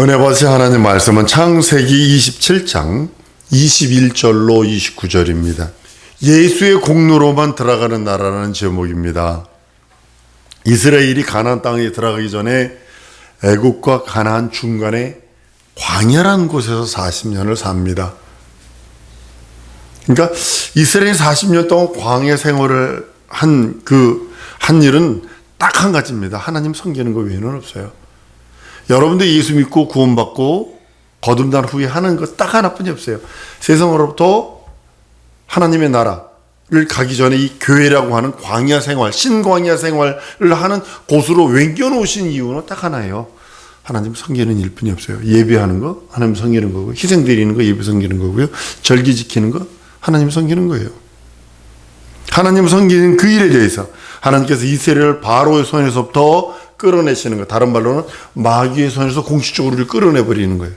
은혜 받으신 하나님 말씀은 창세기 27장 21절로 29절입니다. 예수의 공로로만 들어가는 나라라는 제목입니다. 이스라엘이 가나안 땅에 들어가기 전에 애국과 가나안 중간에 광야라는 곳에서 40년을 삽니다. 그러니까 이스라엘이 40년 동안 광야 생활을 한그 한 일은 딱 한 가지입니다. 하나님 섬기는 것 외에는 없어요. 여러분들 예수 믿고 구원받고 거듭난 후에 하는 것 딱 하나뿐이 없어요. 세상으로부터 하나님의 나라를 가기 전에 이 교회라고 하는 광야 생활, 신광야 생활을 하는 곳으로 wen겨놓으신 이유는 딱 하나예요. 하나님 섬기는 일뿐이 없어요. 예배하는 거, 하나님 섬기는 거고, 희생 드리는 거, 예배 섬기는 거고요. 절기 지키는 거, 하나님 섬기는 거예요. 하나님 섬기는 그 일에 대해서 하나님께서 이스라엘을 바로의 손에서부터 끌어내시는 거. 다른 말로는 마귀의 손에서 공식적으로 우리를 끌어내 버리는 거예요.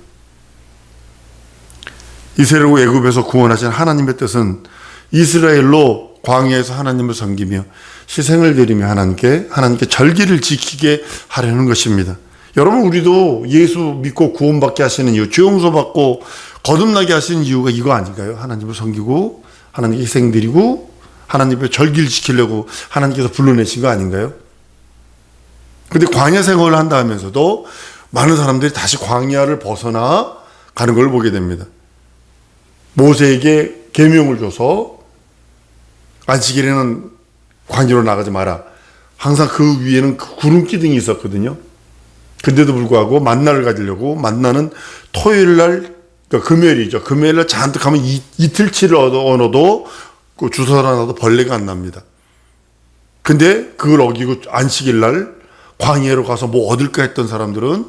이스라엘을 애굽에서 구원하신 하나님의 뜻은 이스라엘로 광야에서 하나님을 섬기며 희생을 드리며 하나님께 하나님께 절기를 지키게 하려는 것입니다. 여러분 우리도 예수 믿고 구원받게 하시는 이유, 죄 용서 받고 거듭나게 하시는 이유가 이거 아닌가요? 하나님을 섬기고 하나님께 희생 드리고 하나님의 절기를 지키려고 하나님께서 불러내신 거 아닌가요? 근데 광야 생활을 한다 하면서도 많은 사람들이 다시 광야를 벗어나 가는 걸 보게 됩니다. 모세에게 계명을 줘서 안식일에는 광야로 나가지 마라. 항상 그 위에는 그 구름 기둥이 있었거든요. 근데도 불구하고 만나를 가지려고 만나는 토요일 날 그러니까 금요일이죠. 금요일 날 잔뜩 하면 이, 이틀치를 얻어, 얻어도 그 주소를 하나도 벌레가 안 납니다. 근데 그걸 어기고 안식일 날 광야로 가서 뭐 얻을까 했던 사람들은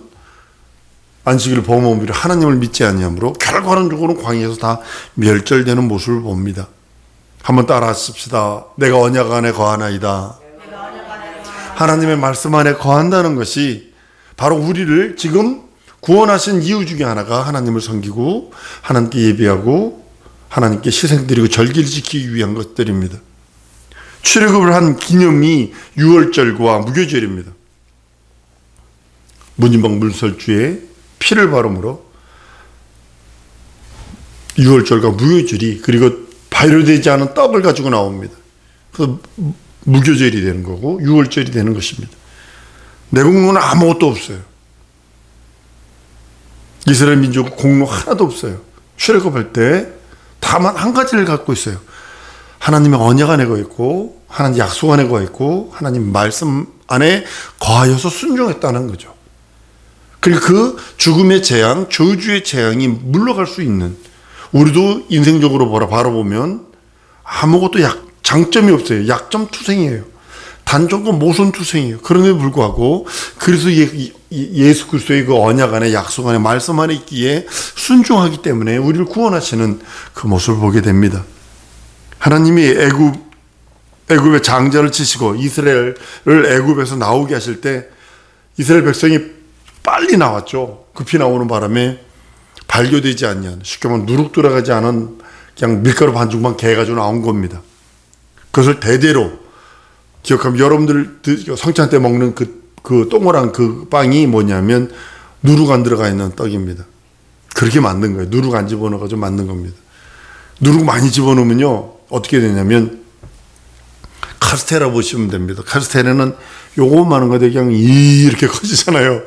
안식일 범범비를 하나님을 믿지 아니하므로 결과론적으로 광야에서 다 멸절되는 모습을 봅니다. 한번 따라 하십시다. 내가 언약 안에 거하나이다. 하나님의 말씀 안에 거한다는 것이 바로 우리를 지금 구원하신 이유 중에 하나가 하나님을 섬기고 하나님께 예배하고 하나님께 희생드리고 절기를 지키기 위한 것들입니다. 출애굽을 한 기념이 유월절과 무교절입니다. 문인방 물설주에 피를 바름으로 유월절과 무교절이 그리고 발효되지 않은 떡을 가지고 나옵니다. 그래서 무교절이 되는 거고 유월절이 되는 것입니다. 내공로는 아무것도 없어요. 이스라엘 민족 공로 하나도 없어요. 출애굽할 때 다만 한 가지를 갖고 있어요. 하나님의 언약 안에 거 있고 하나님 약속 안에 거 있고 하나님 말씀 안에 거하여서 순종했다는 거죠. 그리고 그 죽음의 재앙, 저주의 재앙이 물러갈 수 있는 우리도 인생적으로 보라 바라보면 아무것도 약 장점이 없어요. 약점 투생이에요. 단점과 모순 투생이에요. 그런데도 불구하고 그래서 예, 예수 그리스도의 그 언약 안에 약속 안에 말씀 안에 있기에 순종하기 때문에 우리를 구원하시는 그 모습을 보게 됩니다. 하나님이 애굽 애굽의 장자를 치시고 이스라엘을 애굽에서 나오게 하실 때 이스라엘 백성이 빨리 나왔죠. 급히 나오는 바람에 발교되지 않는 쉽게 말하면 누룩 돌아가지 않은 그냥 밀가루 반죽만 개가지고 나온 겁니다. 그것을 대대로 기억하면 여러분들 성찬 때 먹는 그, 그 동그란 그 빵이 뭐냐면 누룩 안 들어가 있는 떡입니다. 그렇게 만든 거예요. 누룩 안 집어넣어가지고 만든 겁니다. 누룩 많이 집어넣으면요. 어떻게 되냐면 카스테라 보시면 됩니다. 카스테라는 되게 그냥 이렇게 커지잖아요.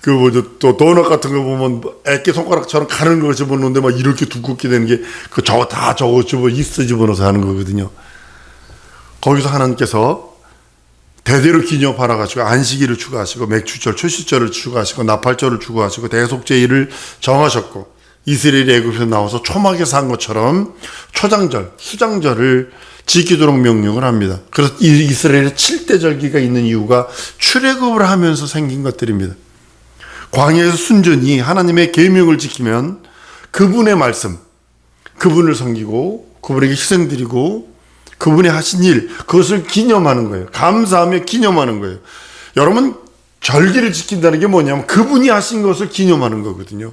그 뭐죠 또 도넛 같은 거 보면 애기 손가락처럼 가는 거 집어넣는데 막 이렇게 두껍게 되는 게 그 저거 다 저거 집어 있어 집어넣어서 하는 거거든요. 거기서 하나님께서 대대로 기념하라 가지고 안식일을 추가하시고 맥주절, 초시절을 추가하시고 나팔절을 추가하시고 대속제일을 정하셨고 이스라엘이 애굽에서 나와서 초막에서 한 것처럼 초장절, 수장절을 지키도록 명령을 합니다. 그래서 이스라엘에 7대 절기가 있는 이유가 출애굽을 하면서 생긴 것들입니다. 광야에서 순전히 하나님의 계명을 지키면 그분의 말씀, 그분을 섬기고 그분에게 희생드리고 그분이 하신 일, 그것을 기념하는 거예요. 감사하며 기념하는 거예요. 여러분, 절기를 지킨다는 게 뭐냐면 그분이 하신 것을 기념하는 거거든요.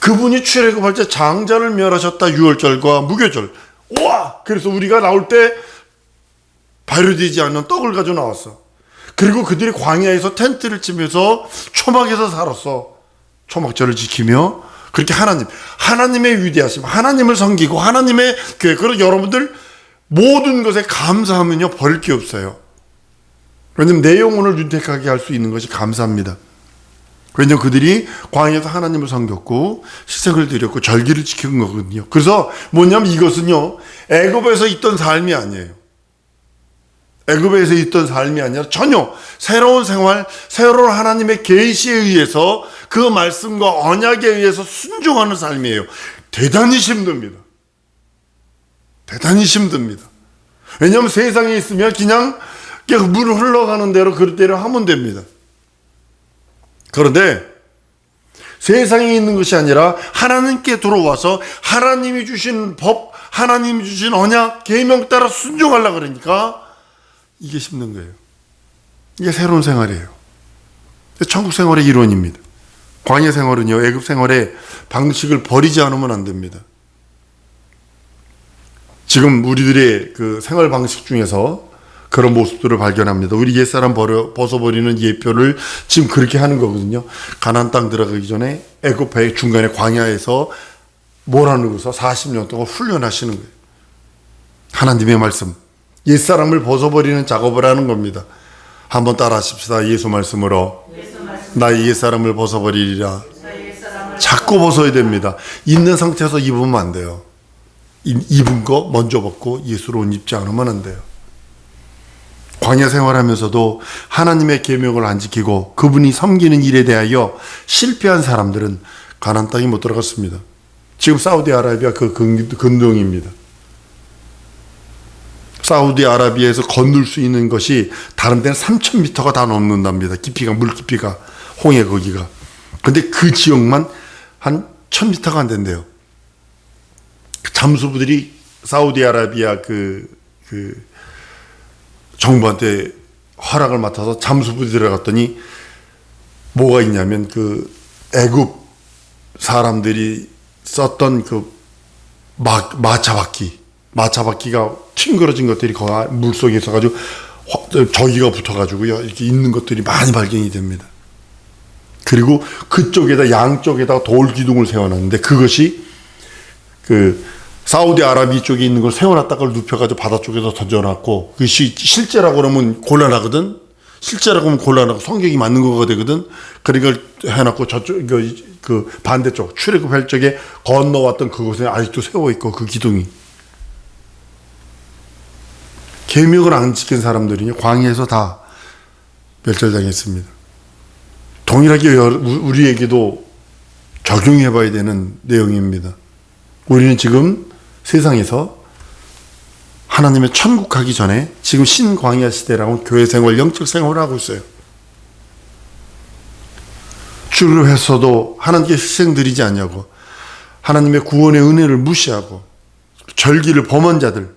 그분이 출애굽할 때 장자를 멸하셨다. 유월절과 무교절. 와! 그래서 우리가 나올 때 발효되지 않는 떡을 가지고 나왔어. 그리고 그들이 광야에서 텐트를 치면서 초막에서 살았어. 초막절을 지키며 그렇게 하나님, 하나님의 위대하심, 하나님을 섬기고 하나님의 교회, 그리고 여러분들 모든 것에 감사하면요 버릴 게 없어요. 왜냐면 내 영혼을 윤택하게 할 수 있는 것이 감사합니다. 왜냐면 그들이 광야에서 하나님을 섬겼고 희생을 드렸고 절기를 지킨 거거든요. 그래서 뭐냐면 이것은요 애굽에서 있던 삶이 아니에요. 애굽에서 있던 삶이 아니라 전혀 새로운 생활, 새로운 하나님의 계시에 의해서 그 말씀과 언약에 의해서 순종하는 삶이에요. 대단히 힘듭니다. 대단히 힘듭니다. 왜냐하면 세상에 있으면 그냥 물 흘러가는 대로 그대로 하면 됩니다. 그런데 세상에 있는 것이 아니라 하나님께 들어와서 하나님이 주신 법, 하나님이 주신 언약, 계명 따라 순종하려 그러니까 이게 힘든 거예요. 이게 새로운 생활이에요. 천국 생활의 일원입니다. 광야 생활은요, 애굽 생활의 방식을 버리지 않으면 안 됩니다. 지금 우리들의 그 생활 방식 중에서 그런 모습들을 발견합니다. 우리 옛사람 버려, 벗어버리는 예표를 지금 그렇게 하는 거거든요. 가난 땅 들어가기 전에 애굽의 중간에 광야에서 몰아넣어서 40년 동안 훈련하시는 거예요. 하나님의 말씀. 옛사람을 벗어버리는 작업을 하는 겁니다. 한번 따라 하십시다. 예수 말씀으로. 나의 옛사람을 벗어버리리라. 자꾸 벗어야 됩니다. 있는 상태에서 입으면 안 돼요. 이- 입은 거 먼저 벗고 예수로 옷 입지 않으면 안 돼요. 광야 생활하면서도 하나님의 계명을 안 지키고 그분이 섬기는 일에 대하여 실패한 사람들은 가나안 땅에 못 들어갔습니다. 지금 사우디아라비아 그 근- 근동입니다. 사우디아라비아에서 건널 수 있는 것이 다른 데는 3,000m가 다 넘는답니다. 깊이가 물 깊이가 홍해 거기가. 근데 그 지역만 한 1,000m가 안 된대요. 그 잠수부들이 사우디아라비아 그, 그 정부한테 허락을 맡아서 잠수부에 들어갔더니 뭐가 있냐면 그 애굽 사람들이 썼던 그 마, 마차바퀴 마차바퀴가 튕겨진 것들이 그 물속에 있어가지고 화- 저기가 붙어가지고요 이렇게 있는 것들이 많이 발견이 됩니다. 그리고 그쪽에다 양쪽에다가 돌 기둥을 세워놨는데 그것이 그 사우디아라비 쪽에 있는 걸 세워놨다가 그걸 눕혀가지고 바다 쪽에서 던져놨고 그것이 실제라고 그러면 곤란하거든. 실제라고 하면 곤란하고 성격이 맞는 거가 되거든. 그러니까 해놨고 저쪽 그, 그 반대쪽 출애굽할 적에 건너왔던 그곳에 아직도 세워 있고 그 기둥이 계명을 안 지킨 사람들이 광야에서 다 멸절당했습니다. 동일하게 여- 우리에게도 적용해 봐야 되는 내용입니다. 우리는 지금 세상에서 하나님의 천국 가기 전에 지금 신광야 시대라고 교회 생활, 영적 생활을 하고 있어요. 주를 했어도 하나님께 희생 드리지 않냐고 하나님의 구원의 은혜를 무시하고 절기를 범한 자들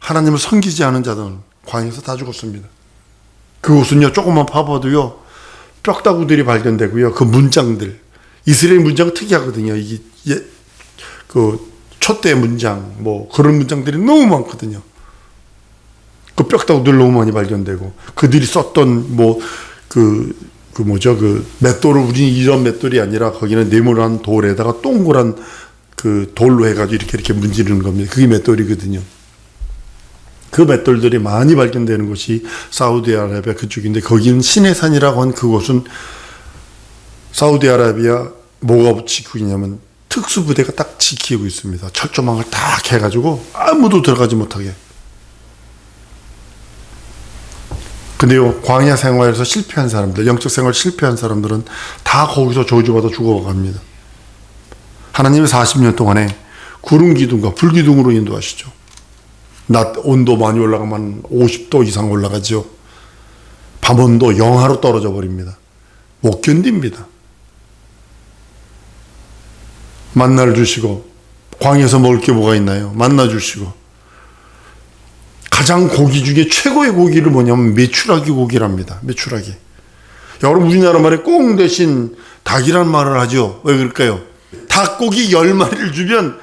하나님을 섬기지 않은 자들은 광야에서 다 죽었습니다. 그곳은요 조금만 파봐도요 뼈다구들이 발견되고요 그 문장들 이스라엘 문장은 특이하거든요 이게 예, 그 촛대 문장 뭐 그런 문장들이 너무 많거든요. 그 뼈다구들 너무 많이 발견되고 그들이 썼던 뭐그 그 뭐죠 그 맷돌을 우리 이런 맷돌이 아니라 거기는 네모난 돌에다가 동그란 그 돌로 해가지고 이렇게 이렇게 문지르는 겁니다. 그게 맷돌이거든요. 그 맷돌들이 많이 발견되는 곳이 사우디아라비아 그쪽인데 거기는 신의 산이라고 한 그곳은 사우디아라비아 뭐가 지키고 있냐면 특수부대가 딱 지키고 있습니다. 철조망을 딱 해가지고 아무도 들어가지 못하게. 근데요, 광야 생활에서 실패한 사람들, 영적 생활 실패한 사람들은 다 거기서 저주받아 죽어갑니다. 하나님의 40년 동안에 구름 기둥과 불 기둥으로 인도하시죠. 낮 온도 많이 올라가면 50도 이상 올라가죠. 밤 온도 영하로 떨어져 버립니다. 못 견딥니다. 만나를 주시고 광에서 먹을 게 뭐가 있나요? 만나 주시고 가장 고기 중에 최고의 고기를 뭐냐면 메추라기 고기랍니다. 메추라기. 여러분 우리나라 말에 꽁 대신 닭이란 말을 하죠. 왜 그럴까요? 닭고기 10마리를 주면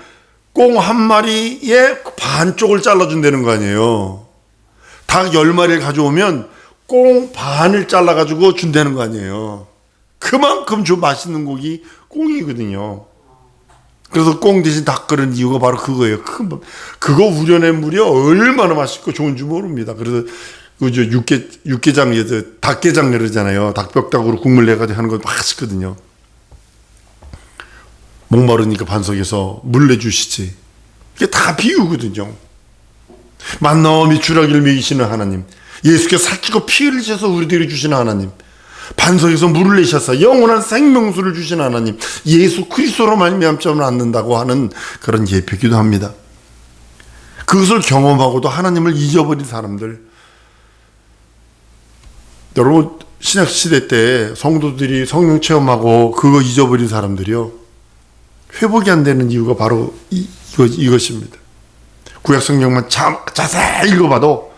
꽁 한 마리에 반쪽을 잘라준다는 거 아니에요. 닭 10마리를 가져오면 꽁 반을 잘라가지고 준다는 거 아니에요. 그만큼 좀 맛있는 고기 꽁이거든요. 그래서 꽁 대신 닭 끓은 이유가 바로 그거예요. 그, 그거 우려낸 물이 얼마나 맛있고 좋은지 모릅니다. 그래서 그저 육개 육개장 예저 닭게장 그러잖아요. 닭벽닭으로 국물 내 가지고 하는 거 맛있거든요. 목마르니까 반석에서 물 내주시지. 이게 다 비유거든요. 만나움이 주라기를 먹이시는 하나님. 예수께서 살찌고 피 흘리셔서 우리들이 주시는 하나님. 반석에서 물을 내셔서 영원한 생명수를 주신 하나님. 예수 그리스도로 말미암자면 않는다고 하는 그런 예표기도 합니다. 그것을 경험하고도 하나님을 잊어버린 사람들. 여러분 신약 시대 때 성도들이 성령 체험하고 그거 잊어버린 사람들이요. 회복이 안 되는 이유가 바로 이, 이거, 이것입니다. 구약 성경만 자, 자세히 읽어봐도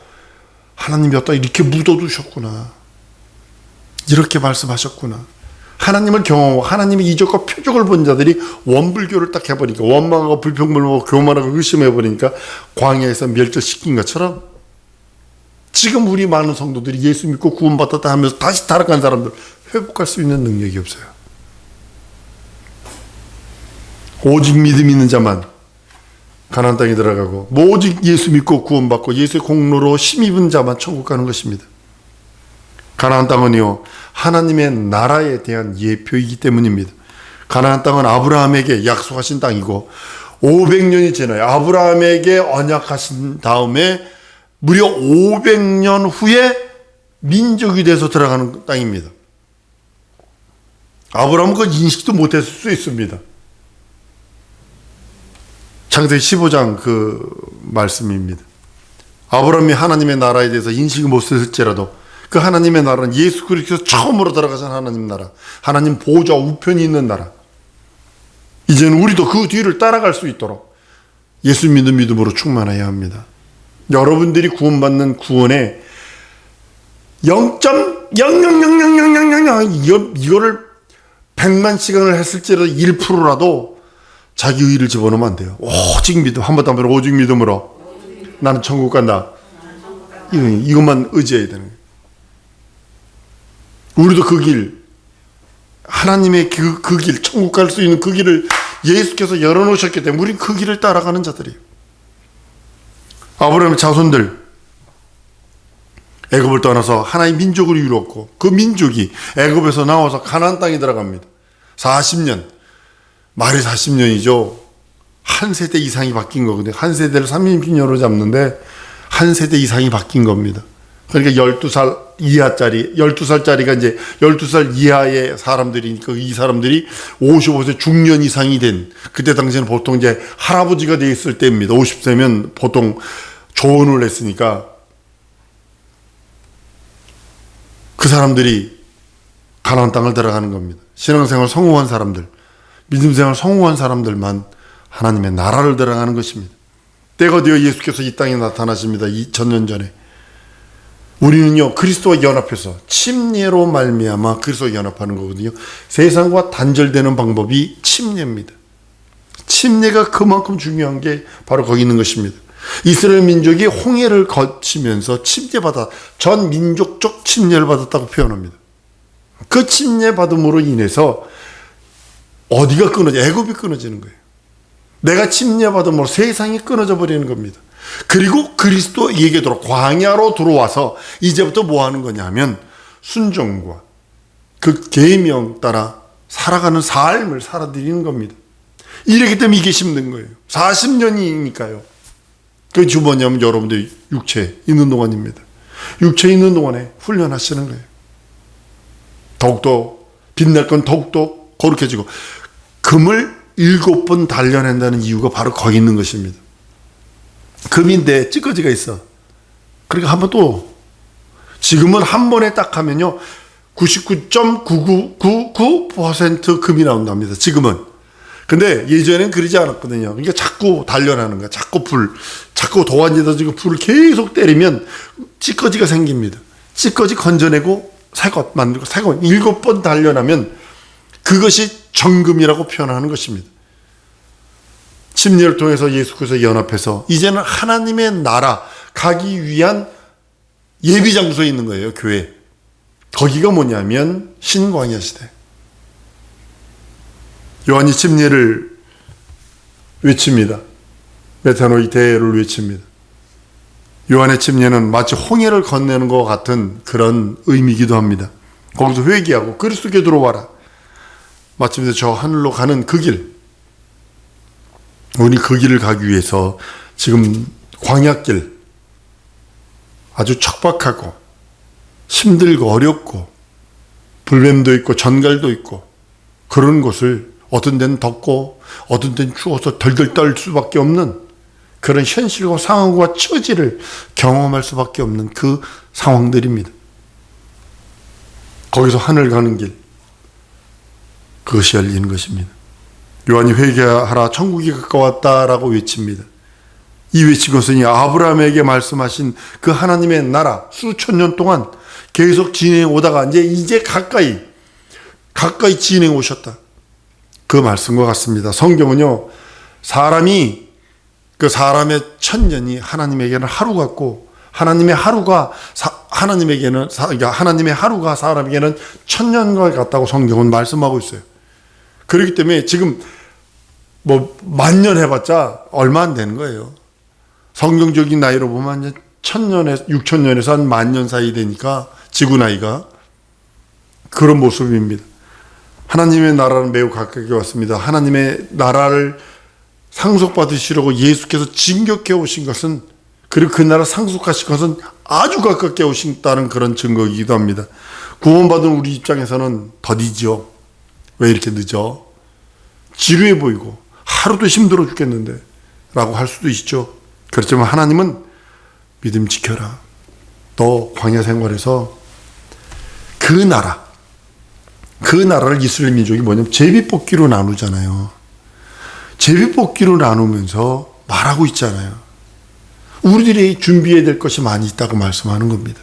하나님이 어디다 이렇게 묻어두셨구나. 이렇게 말씀하셨구나. 하나님을 경험하고 하나님의 이적과 표적을 본 자들이 원불교를 딱 해버리니까 원망하고 불평불하고 교만하고 의심해버리니까 광야에서 멸절시킨 것처럼 지금 우리 많은 성도들이 예수 믿고 구원받았다 하면서 다시 타락한 사람들 회복할 수 있는 능력이 없어요. 오직 믿음 있는 자만 가나안 땅에 들어가고 뭐 오직 예수 믿고 구원받고 예수의 공로로 힘입은 자만 천국 가는 것입니다. 가나안 땅은요 하나님의 나라에 대한 예표이기 때문입니다. 가나안 땅은 아브라함에게 약속하신 땅이고 500년이 지나요. 아브라함에게 언약하신 다음에 무려 500년 후에 민족이 돼서 들어가는 땅입니다. 아브라함은 그 인식도 못했을 수 있습니다. 창세기 15장 그 말씀입니다. 아브라함이 하나님의 나라에 대해서 인식을 못했을지라도 그 하나님의 나라는 예수 그리스도 처음으로 들어가신 하나님 나라, 하나님 보좌 우편이 있는 나라. 이제는 우리도 그 뒤를 따라갈 수 있도록 예수 믿는 믿음으로 충만해야 합니다. 여러분들이 구원받는 구원에 0.000000000 이거를 100만 시간을 했을지라도 1%라도 자기 의를 집어넣으면 안 돼요. 오직 믿음, 한 번도 안 배워 오직 믿음으로 나는 천국 간다. 이거, 이것만 의지해야 되는 거예요. 우리도 그 길, 하나님의 그, 그 길, 천국 갈 수 있는 그 길을 예수께서 열어놓으셨기 때문에 우리는 그 길을 따라가는 자들이에요. 아브라함의 자손들, 애굽을 떠나서 하나의 민족을 이루었고 그 민족이 애굽에서 나와서 가나안 땅에 들어갑니다. 40년, 말이 40년이죠. 한 세대 이상이 바뀐 거거든요. 한 세대를 30년으로 잡는데 한 세대 이상이 바뀐 겁니다. 그러니까 12살 이하짜리, 12살짜리가 이제 12살 이하의 사람들이니까 이 사람들이 55세 중년 이상이 된, 그때 당시에는 보통 이제 할아버지가 돼 있을 때입니다. 50세면 보통 조언을 했으니까 그 사람들이 가나안 땅을 들어가는 겁니다. 신앙생활 성공한 사람들, 믿음생활 성공한 사람들만 하나님의 나라를 들어가는 것입니다. 때가 되어 예수께서 이 땅에 나타나십니다. 2000년 전에. 우리는요 그리스도와 연합해서 침례로 말미암아 그리스도와 연합하는 거거든요. 세상과 단절되는 방법이 침례입니다. 침례가 그만큼 중요한 게 바로 거기 있는 것입니다. 이스라엘 민족이 홍해를 거치면서 침례받아 전 민족적 침례를 받았다고 표현합니다. 그 침례 받음으로 인해서 어디가 끊어져? 애굽이 끊어지는 거예요. 내가 침례 받음으로 세상이 끊어져 버리는 겁니다. 그리고 그리스도에게 들어 광야로 들어와서 이제부터 뭐 하는 거냐면 순종과 그 계명 따라 살아가는 삶을 살아드리는 겁니다. 이렇기 때문에 이게 힘든 거예요. 40년이니까요. 그게 뭐냐면 여러분들 육체 있는 동안입니다. 육체 있는 동안에 훈련하시는 거예요. 더욱더 빛날 건 더욱더 거룩해지고 금을 일곱 번 단련한다는 이유가 바로 거기 있는 것입니다. 금인데 찌꺼기가 있어. 그러니까 한번 또 지금은 한 번에 딱 하면요 99.9999% 금이 나온답니다. 지금은. 근데 예전에는 그러지 않았거든요. 그러니까 자꾸 단련하는 거야. 자꾸 불, 자꾸 도안에다 지금 불을 계속 때리면 찌꺼기가 생깁니다. 찌꺼기 건져내고 새것 만들고 새것 일곱 번 단련하면 그것이 정금이라고 표현하는 것입니다. 침례를 통해서 예수께서 연합해서 이제는 하나님의 나라 가기 위한 예비 장소에 있는 거예요, 교회. 거기가 뭐냐면 신광야 시대. 요한이 침례를 외칩니다. 메타노이 대를 외칩니다. 요한의 침례는 마치 홍해를 건네는 것 같은 그런 의미이기도 합니다. 거기서 회개하고 그리스도께 들어와라. 마침내 저 하늘로 가는 그 길. 우리 그 길을 가기 위해서 지금 광약길 아주 척박하고 힘들고 어렵고 불뱀도 있고 전갈도 있고 그런 곳을 어떤 데는 덥고 어떤 데는 추워서 덜덜 떨 수밖에 없는 그런 현실과 상황과 처지를 경험할 수밖에 없는 그 상황들입니다. 거기서 하늘 가는 길 그것이 열리는 것입니다. 요한이 회개하라 천국이 가까웠다라고 외칩니다. 이 외친 것은 아브라함에게 말씀하신 그 하나님의 나라 수천 년 동안 계속 진행해 오다가 이제 이제 가까이 가까이 진행해 오셨다. 그 말씀과 같습니다. 성경은요 사람이 그 사람의 천년이 하나님에게는 하루 같고 하나님의 하루가 사, 하나님에게는 사, 그러니까 하나님의 하루가 사람에게는 천년과 같다고 성경은 말씀하고 있어요. 그렇기 때문에 지금 뭐 만년 해봤자 얼마 안 되는 거예요. 성경적인 나이로 보면 천년에 육천 년에서 한 만년 사이 되니까 지구 나이가 그런 모습입니다. 하나님의 나라는 매우 가까이 왔습니다. 하나님의 나라를 상속받으시려고 예수께서 진격해 오신 것은 그리고 그 나라 상속하신 것은 아주 가깝게 오신다는 그런 증거이기도 합니다. 구원받은 우리 입장에서는 더디죠. 왜 이렇게 늦어? 지루해 보이고 하루도 힘들어 죽겠는데 라고 할 수도 있죠. 그렇지만 하나님은 믿음 지켜라. 너 광야 생활에서 그 나라, 그 나라를 이스라엘 민족이 뭐냐면 제비뽑기로 나누잖아요. 제비뽑기로 나누면서 말하고 있잖아요. 우리들이 준비해야 될 것이 많이 있다고 말씀하는 겁니다.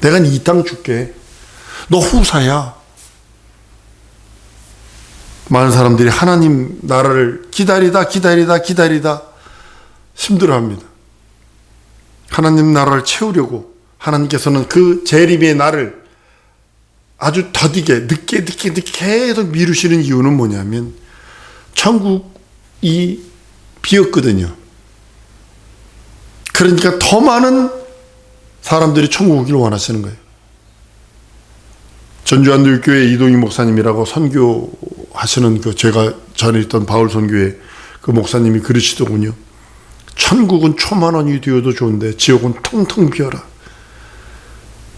내가 이 땅 줄게. 너 후사야. 많은 사람들이 하나님 나라를 기다리다 기다리다 기다리다 힘들어합니다. 하나님 나라를 채우려고 하나님께서는 그 재림의 날을 아주 더디게 늦게 늦게 늦게 계속 미루시는 이유는 뭐냐면 천국이 비었거든요. 그러니까 더 많은 사람들이 천국 오기를 원하시는 거예요. 전주한들교회 이동희 목사님이라고 선교 하시는 그 제가 전에 있던 바울 선교회 그 목사님이 그러시더군요. 천국은 초만 원이 되어도 좋은데 지옥은 텅텅 비어라.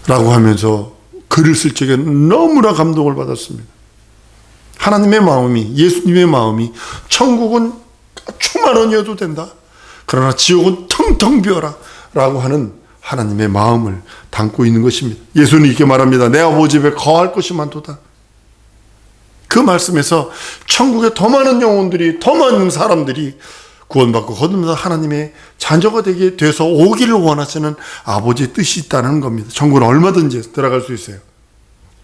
라고 하면서 글을 쓸 적에 너무나 감동을 받았습니다. 하나님의 마음이, 예수님의 마음이 천국은 초만 원이어도 된다. 그러나 지옥은 텅텅 비어라. 라고 하는 하나님의 마음을 담고 있는 것입니다. 예수는 이렇게 말합니다. 내 아버지 집에 거할 것이 많도다. 그 말씀에서 천국에 더 많은 영혼들이, 더 많은 사람들이 구원받고 거듭나서 하나님의 자녀가 되게 돼서 오기를 원하시는 아버지의 뜻이 있다는 겁니다. 천국은 얼마든지 들어갈 수 있어요.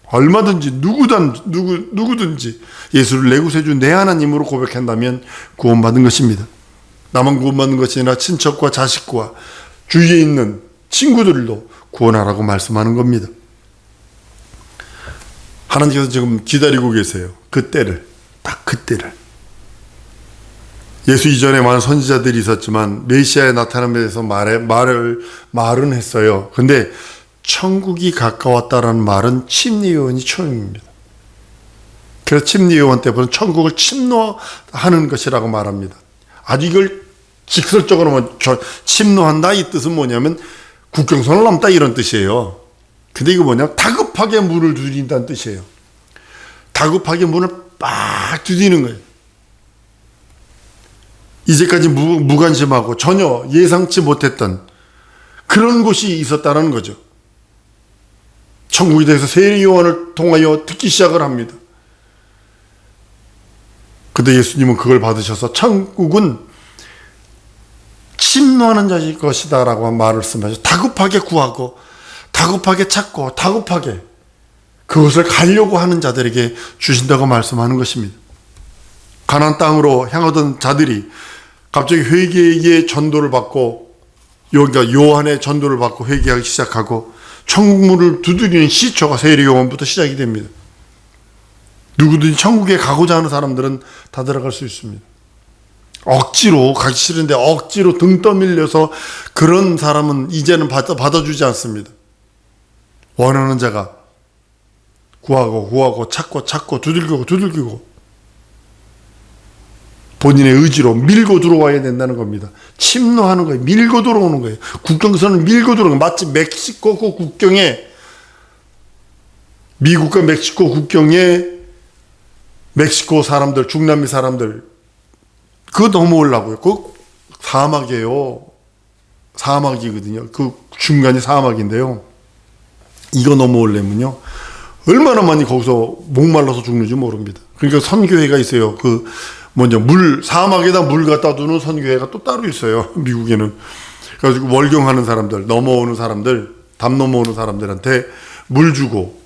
얼마든지 누구든 누구 누구든지 예수를 내 구세주 내 하나님으로 고백한다면 구원받은 것입니다. 나만 구원받는 것이 아니라 친척과 자식과 주위에 있는 친구들도 구원하라고 말씀하는 겁니다. 하나님께서 지금 기다리고 계세요. 그 때를 딱 그 때를. 예수 이전에 많은 선지자들이 있었지만 메시아의 나타남에 대해서 말해, 말을 말은 했어요. 근데 천국이 가까웠다라는 말은 침례요원이 처음입니다. 그래서 침례요원 때부터 천국을 침노하는 것이라고 말합니다. 아주 이걸 직설적으로 뭐 침노한다 이 뜻은 뭐냐면 국경선을 넘다 이런 뜻이에요. 근데 이거 뭐냐 다급하게 문을 두드린다는 뜻이에요. 다급하게 문을 빡 두드리는 거예요. 이제까지 무, 무관심하고 전혀 예상치 못했던 그런 곳이 있었다는 거죠. 천국에 대해서 세례요한을 통하여 듣기 시작을 합니다. 근데 예수님은 그걸 받으셔서 천국은 침노하는 자일 것이다라고 말씀하셔. 다급하게 구하고 다급하게 찾고 다급하게 그것을 가려고 하는 자들에게 주신다고 말씀하는 것입니다. 가난 땅으로 향하던 자들이 갑자기 회개의 전도를 받고 여기가 요한의 전도를 받고 회개하기 시작하고 천국문을 두드리는 시초가 세례요한부터 시작이 됩니다. 누구든지 천국에 가고자 하는 사람들은 다 들어갈 수 있습니다. 억지로 가기 싫은데 억지로 등 떠밀려서 그런 사람은 이제는 받아, 받아주지 않습니다. 원하는 자가 구하고 구하고 찾고 찾고 두들기고 두들기고 본인의 의지로 밀고 들어와야 된다는 겁니다. 침노하는 거예요. 밀고 들어오는 거예요. 국경선을 밀고 들어오는 거예요. 마치 멕시코 그 국경에 미국과 멕시코 국경에 멕시코 사람들, 중남미 사람들 그거 넘어오려고요. 그 사막이에요. 사막이거든요. 그 중간이 사막인데요. 이거 넘어오려면요. 얼마나 많이 거기서 목말라서 죽는지 모릅니다. 그러니까 선교회가 있어요. 그 먼저 물 사막에다 물 갖다 두는 선교회가 또 따로 있어요. 미국에는. 그래가지고 월경하는 사람들, 넘어오는 사람들, 담 넘어오는 사람들한테 물 주고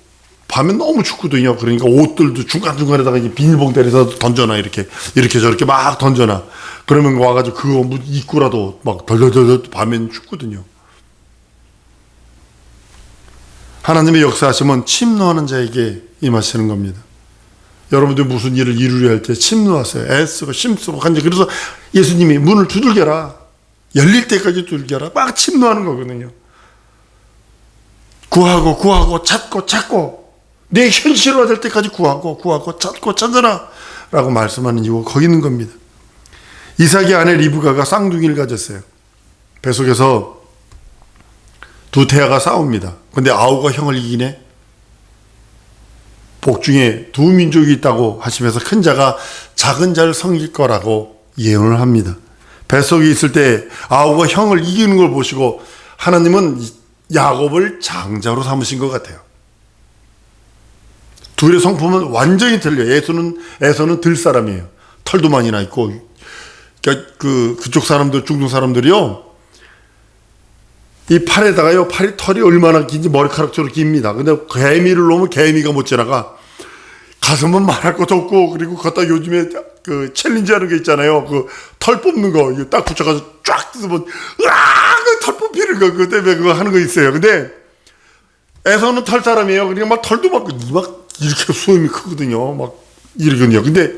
밤에 너무 춥거든요. 그러니까 옷들도 중간 중간에다가 이제 비닐봉다리에다 던져놔 이렇게 이렇게 저렇게 막 던져놔. 그러면 와가지고 그거 뭐 입구라도 막 덜덜덜덜 밤엔 춥거든요. 하나님의 역사하시면 침노하는 자에게 임하시는 겁니다. 여러분들 무슨 일을 이루려 할 때 침노하세요. 애쓰고 심쓰고 간지 그래서 예수님이 문을 두들겨라. 열릴 때까지 두들겨라. 막 침노하는 거거든요. 구하고 구하고 찾고 찾고 내 현실화될 때까지 구하고 구하고 찾고 찾아라 라고 말씀하는 이유가 거기 있는 겁니다. 이삭의 아내 리브가가 쌍둥이를 가졌어요. 뱃속에서 두 태아가 싸웁니다. 근데 아우가 형을 이기네. 복중에 두 민족이 있다고 하시면서 큰 자가 작은 자를 섬길 거라고 예언을 합니다. 뱃속에 있을 때 아우가 형을 이기는 걸 보시고 하나님은 야곱을 장자로 삼으신 것 같아요. 둘의 성품은 완전히 틀려요. 에서는, 에서는 들 사람이에요. 털도 많이 나 있고. 그러니까 그, 그쪽 사람들, 중동 사람들이요. 이 팔에다가요, 팔이 털이 얼마나 긴지 머리카락처럼 깁니다. 근데 개미를 놓으면 개미가 못 지나가. 가슴은 말할 것도 없고, 그리고 걷다 요즘에 그 챌린지 하는 게 있잖아요. 그 털 뽑는 거, 딱 붙여가지고 쫙 뜯으면, 으아! 그털 뽑히는 거, 그 때문에 그거 하는 거 있어요. 근데 에서는 털 사람이에요. 그러니까 막 털도 막, 막 이렇게 수염이 크거든요. 막 이러거든요. 근데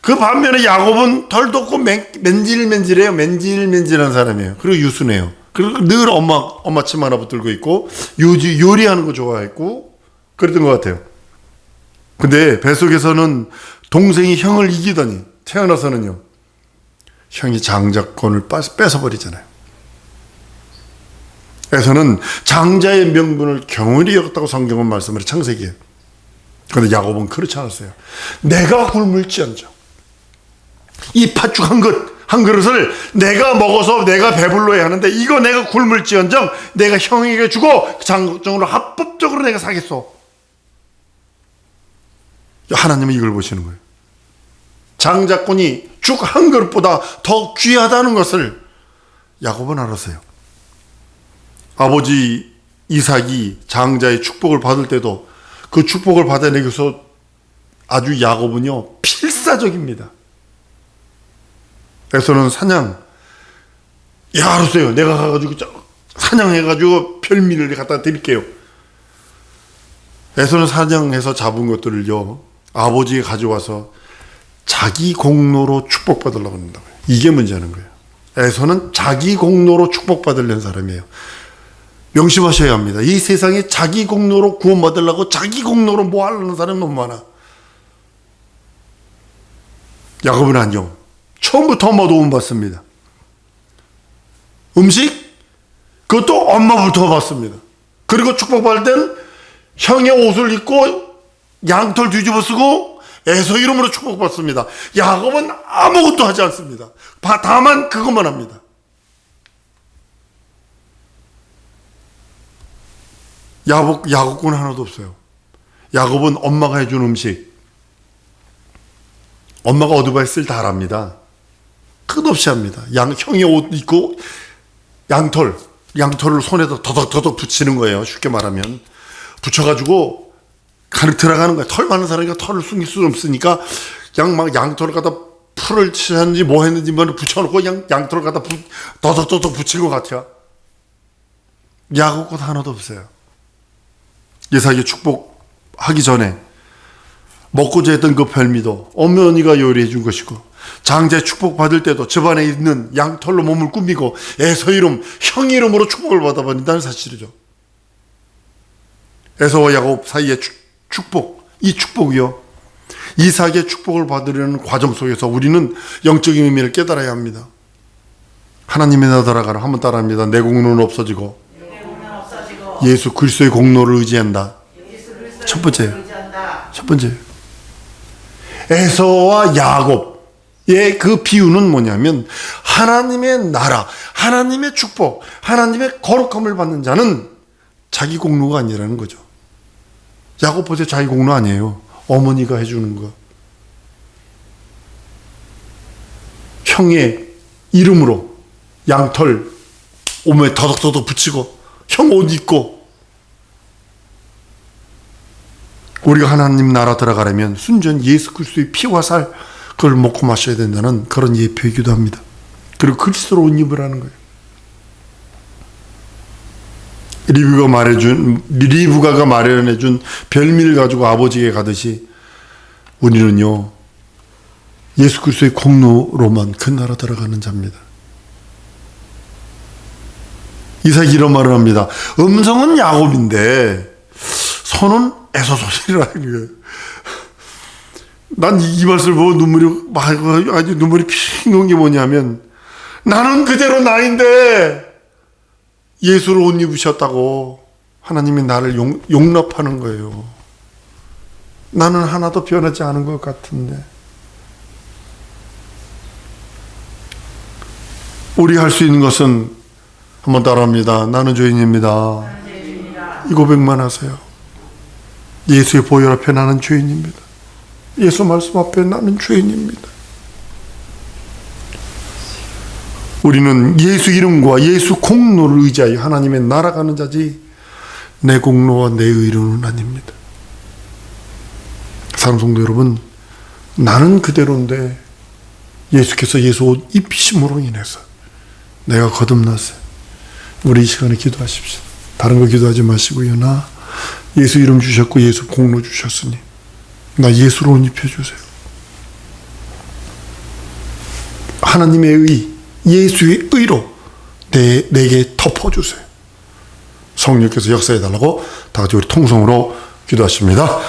그 반면에 야곱은 털도 없고 맨, 맨질맨질해요. 맨질맨질한 사람이에요. 그리고 유순해요. 그리고 늘 엄마, 엄마 침 하나 붙들고 있고, 요지, 요리하는 거 좋아했고, 그랬던 것 같아요. 근데 뱃속에서는 동생이 형을 이기더니, 태어나서는요, 형이 장자권을 뺏어버리잖아요. 에서는 장자의 명분을 경홀히 여겼다고 성경은 말씀을 창세기에. 그런데 야곱은 그렇지 않았어요. 내가 굶을지언정. 이 팥죽 한 그릇, 한 그릇을 내가 먹어서 내가 배불러야 하는데 이거 내가 굶을지언정 내가 형에게 주고 장적으로 합법적으로 내가 사겠소. 하나님은 이걸 보시는 거예요. 장자권이 죽 한 그릇보다 더 귀하다는 것을 야곱은 알았어요. 아버지 이삭이 장자의 축복을 받을 때도 그 축복을 받아내기 위해서 아주 야곱은요 필사적입니다. 에서는 사냥 야 알았어요. 내가 가가지고 사냥해가지고 별미를 갖다 드릴게요. 에서는 사냥해서 잡은 것들을요 아버지가 가져와서 자기 공로로 축복받으려고 한다고요. 이게 문제는 거예요. 에서는 자기 공로로 축복받으려는 사람이에요. 명심하셔야 합니다. 이 세상에 자기 공로로 구원받으려고 자기 공로로 뭐 하려는 사람이 너무 많아. 야곱은 아니요. 처음부터 엄마 도움 받습니다. 음식? 그것도 엄마부터 받습니다. 그리고 축복받을 땐 형의 옷을 입고 양털 뒤집어 쓰고 에서 이름으로 축복받습니다. 야곱은 아무것도 하지 않습니다. 다만 그것만 합니다. 야곱, 야곱군 하나도 없어요. 야곱은 엄마가 해준 음식. 엄마가 어드바이스를 다 합니다. 끝없이 합니다. 양, 형이 옷 입고 양털, 양털을 손에다 더덕더덕 붙이는 거예요. 쉽게 말하면. 붙여가지고 가득 들어가는 거야. 털 많은 사람이니까 털을 숨길 수 없으니까 양, 막 양털을 갖다 풀을 치는지 뭐 했는지 뭐 붙여놓고 양, 양털을 갖다 부, 더덕더덕 붙인 것 같아요. 야곱꽃 하나도 없어요. 예삭이 축복하기 전에 먹고자 했던 그 별미도 어머니가 요리해 준 것이고 장자 축복 받을 때도 집안에 있는 양털로 몸을 꾸미고 에서 이름 형 이름으로 축복을 받아버린다는 사실이죠. 에서와 야곱 사이의 축, 축복 이 축복이요 이삭의 축복을 받으려는 과정 속에서 우리는 영적인 의미를 깨달아야 합니다. 하나님의 나라가 라 한번 따라합니다. 내 공로는 없어지고 예수 그리스도의 공로를 의지한다. 첫 번째. 첫 번째 에서와 야곱 의그 비유는 뭐냐면 하나님의 나라, 하나님의 축복, 하나님의 거룩함을 받는 자는 자기 공로가 아니라는 거죠. 야곱 보세요, 자기 공로 아니에요. 어머니가 해주는 거. 형의 이름으로 양털 오메 더덕더덕 붙이고 형 옷 입고 우리가 하나님 나라 들어가려면 순전 예수 그리스도의 피와 살 그걸 먹고 마셔야 된다는 그런 예표이기도 합니다. 그리고 그리스도로 옷 입으라는 거예요. 리브가 말해준 리브가가 마련해준 별미를 가지고 아버지에게 가듯이 우리는요 예수 그리스도의 공로로만 그 나라 들어가는 자입니다. 이삭이 이런 말을 합니다. 음성은 야곱인데 손은 에서 거예요. 난 이 말씀을 보고 눈물이 막 아주 눈물이 핑 도는 게 뭐냐면 나는 그대로 나인데 예수를 옷 입으셨다고 하나님이 나를 용, 용납하는 거예요. 나는 하나도 변하지 않은 것 같은데 우리 할 수 있는 것은 한번 따라합니다. 나는 죄인입니다. 이 고백만 하세요. 예수의 보혈 앞에 나는 죄인입니다. 예수 말씀 앞에 나는 죄인입니다. 우리는 예수 이름과 예수 공로를 의지하여 하나님의 날아가는 자지 내 공로와 내 의로는 아닙니다. 사랑 성도 여러분, 나는 그대로인데 예수께서 예수 옷 입히심으로 인해서 내가 거듭났어요. 우리 이 시간에 기도하십시오. 다른 거 기도하지 마시고요. 나 예수 이름 주셨고 예수 공로 주셨으니 나 예수로 옷 입혀주세요. 하나님의 의, 예수의 의로 내, 내게 덮어주세요. 성령께서 역사해달라고 다 같이 우리 통성으로 기도하십니다.